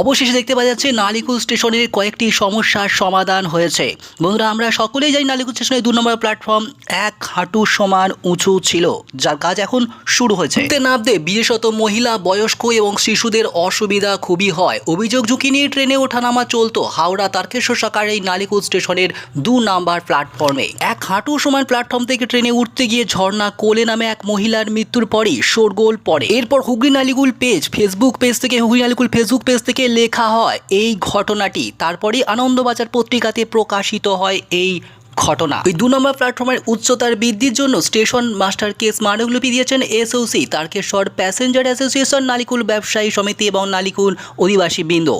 অবশেষে দেখতে পাওয়া যাচ্ছে নালিকুল স্টেশনের কয়েকটি সমস্যার সমাধান হয়েছে। বন্ধুরা, আমরা সকলেই জানি নালিকুল স্টেশনের দু নম্বর প্ল্যাটফর্ম এক হাঁটু সমান উঁচু ছিল, যার কাজ এখন শুরু হয়েছে। নামতে বিশেষত মহিলা, বয়স্ক এবং শিশুদের অসুবিধা খুবই হয়। অভিযোগ ঝুঁকি নিয়ে ট্রেনে ওঠানামা চলতো। হাওড়া তারকেশ্বর শাখার এই নালিকুল স্টেশনের দু নাম্বার প্ল্যাটফর্মে এক হাঁটু সমান প্ল্যাটফর্ম থেকে ট্রেনে উঠতে গিয়ে ঝর্ণা কোলে নামে এক মহিলার মৃত্যুর পরই শোরগোল পড়ে। এরপর Hooghly Nalikul page Facebook page থেকে, হুগলি নালিকুল ফেসবুক পেজ থেকে লেখা হয় এই ঘটনাটি। তারপরে আনন্দবাজার পত্রিকাতে প্রকাশিত হয় এই ঘটনা। ওই দু নম্বর প্ল্যাটফর্মের উচ্চতার বৃদ্ধির জন্য স্টেশন মাস্টারকে স্মারকলিপি দিয়েছেন SOC Tarakeswar passenger association Nalikul ব্যবসায়ী সমিতি এবং নালিকুল অধিবাসী বৃন্দ।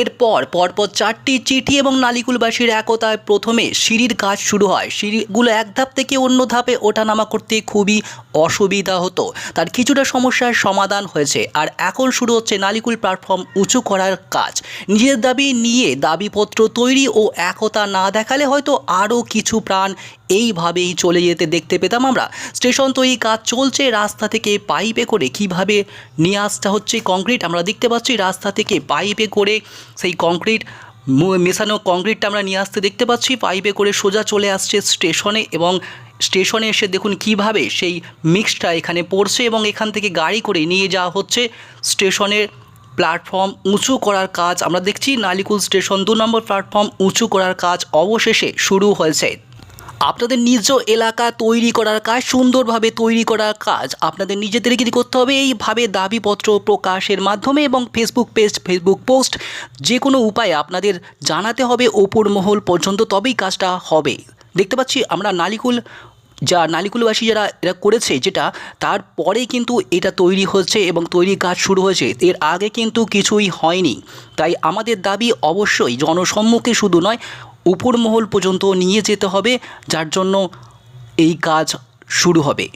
এরপর পরপর চারটি চিঠি এবং নালিকুলবাসীর একতায় প্রথমে সিঁড়ির কাজ শুরু হয়। সিঁড়িগুলো এক ধাপ থেকে অন্য ধাপে ওঠানামা করতে খুবই অসুবিধা হতো। তার কিছুটা সমস্যার সমাধান হয়েছে। আর এখন শুরু হচ্ছে নালিকুল প্ল্যাটফর্ম উঁচু করার কাজ। নিজের দাবি নিয়ে দাবিপত্র তৈরি ও একতা না দেখালে হয়তো আরও কিছু প্রাণ এইভাবেই চলে যেতে দেখতে পেতাম আমরা। স্টেশন তৈরি কাজ চলছে, রাস্তা থেকে পাইপে করে কীভাবে নিয়ে আসতে হচ্ছে কংক্রিট? আমরা দেখতে পাচ্ছি রাস্তা থেকে পাইপে করে সেই কংক্রিট মেশানো কংক্রিটটা আমরা নিয়ে আসতে দেখতে পাচ্ছি। পাইপে করে সোজা চলে আসছে স্টেশনে এবং স্টেশনে এসে দেখুন কীভাবে সেই মিক্সটা এখানে পড়ছে এবং এখান থেকে গাড়ি করে নিয়ে যাওয়া হচ্ছে। স্টেশনের প্ল্যাটফর্ম উঁচু করার কাজ আমরা দেখছি। নালিকুল স্টেশন দু নম্বর প্ল্যাটফর্ম উঁচু করার কাজ অবশেষে শুরু হয়েছে। আপনাদের নিজ এলাকা তৈরি করার কাজ, সুন্দরভাবে তৈরি করার কাজ আপনাদের নিজেদের নিজেদেরকে করতে হবে। এইভাবে দাবিপত্র প্রকাশের মাধ্যমে এবং ফেসবুক পেজ ফেসবুক পোস্ট যে কোনো উপায়ে আপনাদের জানাতে হবে। ওপর মহল পর্যন্ত তবেই কাজটা হবে। দেখতে পাচ্ছি আমরা নালিকুল যা নালিকুলবাসী যারা, এরা করেছে যেটা তারপরে কিন্তু এটা তৈরি হচ্ছে এবং তৈরি কাজ শুরু হয়েছে। এর আগে কিন্তু কিছুই হয়নি। তাই আমাদের দাবি অবশ্যই জনসম্মুখে শুধু নয়, উপরমহল পর্যন্ত নিয়ে যেতে হবে, যার জন্য এই কাজ শুরু হবে।